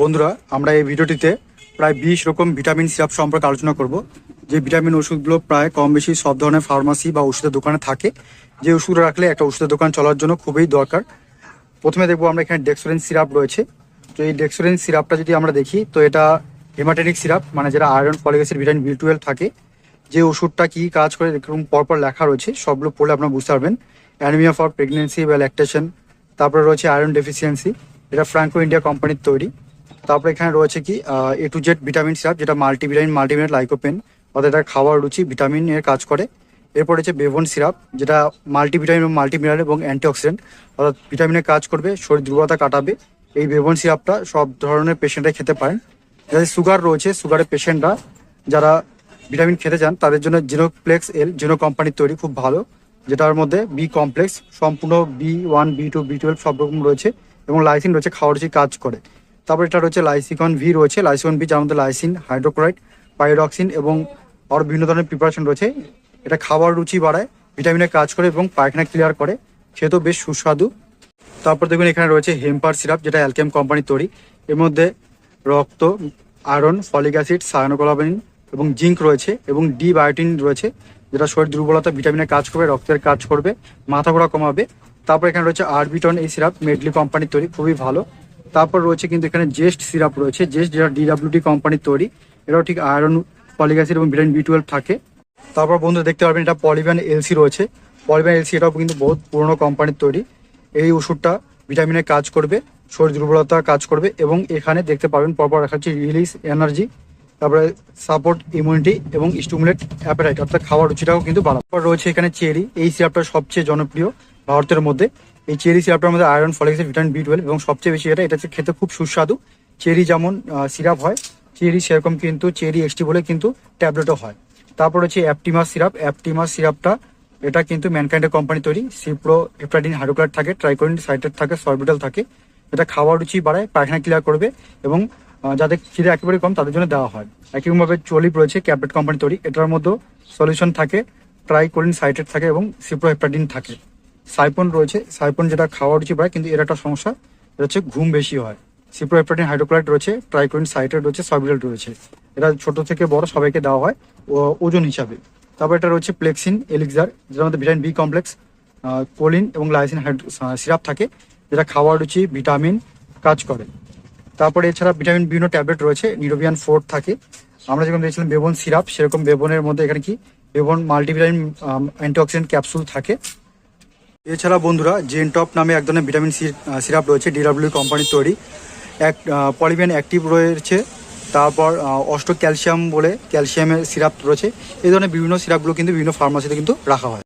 বন্ধুরা, আমরা এই ভিডিওটিতে প্রায় বিশ রকম ভিটামিন সিরাপ সম্পর্কে আলোচনা করব। যে ভিটামিন ওষুধগুলো প্রায় কম বেশি সব ধরনের ফার্মাসি বা ওষুধের দোকানে থাকে, যে ওষুধ রাখলে একটা ওষুধের দোকান চলার জন্য খুবই দরকার। প্রথমে দেখব আমরা এখানে ডেক্সোরেন সিরাপ রয়েছে। তো এই ডেক্সোরেন সিরাপটা যদি আমরা দেখি, তো এটা হেমাটেনিক সিরাপ মানে যেটা iron folic vitamin B twelve থাকে, যে ওষুধটা কি কাজ করে, এরকম পরপর লেখা রয়েছে, সবগুলো পড়লে আপনারা বুঝতে পারবেন। অ্যানিমিয়া ফর প্রেগনেন্সি বা ল্যাকটেশন তারপরে রয়েছে আয়রন ডেফিসিয়েন্সি এটা ফ্রাঙ্কো ইন্ডিয়া কোম্পানির তৈরি। তারপরে এখানে রয়েছে কি A to Z vitamin syrup যেটা মাল্টিভিটামিন মাল্টিভিটামিন লাইকোপেন অর্থাৎ এটা খাওয়ার রুচি ভিটামিন এর কাজ করে। এরপর হচ্ছে বেবন সিরাপ যেটা মাল্টিভিটামিন এবং মাল্টিমিনারেল এবং অ্যান্টিঅক্সিডেন্ট অর্থাৎ ভিটামিনের কাজ করবে, শরীর দুর্বলতা কাটাবে। এই বেবন সিরাপটা সব ধরনের পেশেন্টরা খেতে পারেন। যাদের সুগার রয়েছে সুগারের পেশেন্টরা যারা ভিটামিন খেতে চান, তাদের জন্য জিনোপ্লেক্স এল জিনো কোম্পানির তৈরি, খুব ভালো। যেটার মধ্যে বি কমপ্লেক্স সম্পূর্ণ B one B two B twelve সব রকম রয়েছে এবং লাইসিন রয়েছে, খাওয়ার কাজ করে। তারপর এটা রয়েছে লাইসিকন ভি রয়েছে, লাইসিকন ভি যার মধ্যে লাইসিন, হাইড্রোক্লোরাইড, পাইরক্সিন এবং আরও বিভিন্ন ধরনের প্রিপারেশন রয়েছে। এটা খাবার রুচি বাড়ায় ভিটামিনের কাজ করে এবং পায়খানা ক্লিয়ার করে খেতেও বেশ সুস্বাদু। তারপর দেখবেন এখানে রয়েছে হেম্পার সিরাপ, যেটা অ্যালকেম কোম্পানির তৈরি। এর মধ্যে রক্ত, আয়রন, ফলিক অ্যাসিড সায়ানোকোলাবিন এবং জিঙ্ক রয়েছে এবং ডি বায়োটিন রয়েছে, যেটা শরীর দুর্বলতা ভিটামিনের কাজ করবে, রক্তের কাজ করবে, মাথা ঘোরা কমাবে। তারপর এখানে রয়েছে আরবিটন এই সিরাপ, মেডলি কোম্পানির তৈরি, খুবই ভালো। তারপর রয়েছে কিন্তু এখানে জেস্ট সিরাপ রয়েছে। জেস্ট যেটা ডিডাব্লিউটি কোম্পানির তৈরি। এটাও ঠিক আয়রন অ্যাসিড এবং ভিটামিন বি টুয়েলভ থাকে। তারপর বন্ধু দেখতে পারবেন এটা পলিভ্যান এলসি রয়েছে। পলিভ্যান এলসি এটাও কিন্তু বহুত পুরনো কোম্পানির তৈরি। এই ওষুধটা ভিটামিনের কাজ করবে, শরীর দুর্বলতা কাজ করবে এবং এখানে দেখতে পাবেন পরপর রাখা হচ্ছে রিলিজ এনার্জি তারপরে সাপোর্ট ইমিউনিটি এবং স্টিমুলেট অ্যাপারাইট অর্থাৎ খাওয়ার রুচিটাও কিন্তু বাড়াবে। তারপর রয়েছে এখানে চেরি। এই সিরাপটা সবচেয়ে জনপ্রিয় ভারতের মধ্যে। এই চেরি সিরাপটার মধ্যে iron folic vitamin B twelve এবং সবচেয়ে বেশি এটা এটা খেতে খুব সুস্বাদু। চেরি যেমন সিরাপ হয়, চেরি সেরকম কিন্তু চেরি এক্সটি বলে কিন্তু ট্যাবলেটও হয়। তারপর হচ্ছে অ্যাপটিমাস সিরাপ অ্যাপটিমাস সিরাপটা এটা কিন্তু ম্যানকাইন্ডের কোম্পানি তৈরি। সিপ্রো হেপ্টাডিন হাইড্রোক্লাইড থাকে ট্রাইকোরিন সাইটেড থাকে সরবিটাল থাকে। এটা খাওয়ার রুচি বাড়ায়, পায়খানা ক্লিয়ার করবে এবং যাদের খিদে একেবারে কম তাদের জন্য দেওয়া হয়। একইভাবে চলিপ রয়েছে ক্যাবলেট কোম্পানি তৈরি। এটার মধ্যেও সলিউশন থাকে ট্রাইকোরিন সাইটেড থাকে এবং সিপ্রো হেপ্টাডিন থাকে। সাইপন রয়েছে। সাইপন যেটা খাওয়ার রুচি বাড়ায় কিন্তু এর একটা সমস্যা, এটা হচ্ছে ঘুম বেশি হয়। সিপ্রো হেপ্টাডিন হাইড্রোক্লাইড রয়েছে ট্রাইকোরিন সাইটেড রয়েছে সরবিটাল রয়েছে। এটা ছোট থেকে বড় সবাইকে দেওয়া হয় ওজন হিসাবে। তারপর এটা রয়েছে প্লেক্সিন, এলিক্সার, যেটার মধ্যে ভিটামিন বি কমপ্লেক্স কোলিন এবং লাইসিন সিরাপ থাকে, যেটা খাওয়ার রুচি, ভিটামিন কাজ করে। তারপরে এছাড়া ভিটামিন বিভিন্ন ট্যাবলেট রয়েছে, নিরোবিয়ান ফোর থাকে। আমরা যেরকম দেখছিলাম বেবন সিরাপ, সেরকম বেবনের মধ্যে এখানে কি, বেবন মাল্টিভিটামিন অ্যান্টিঅক্সিডেন্ট ক্যাপসুল থাকে। এছাড়া বন্ধুরা জেন টপ নামে এক ধরনের ভিটামিন সি সিরাপ রয়েছে ডিডাব্লিউ কোম্পানির তৈরি। এক পলিমেন অ্যাক্টিভ রয়েছে, তারপর অষ্ট ক্যালসিয়াম বলে ক্যালসিয়ামের সিরাপ রয়েছে। এই ধরনের বিভিন্ন সিরাপগুলো কিন্তু বিভিন্ন ফার্মাসিতে কিন্তু রাখা হয়।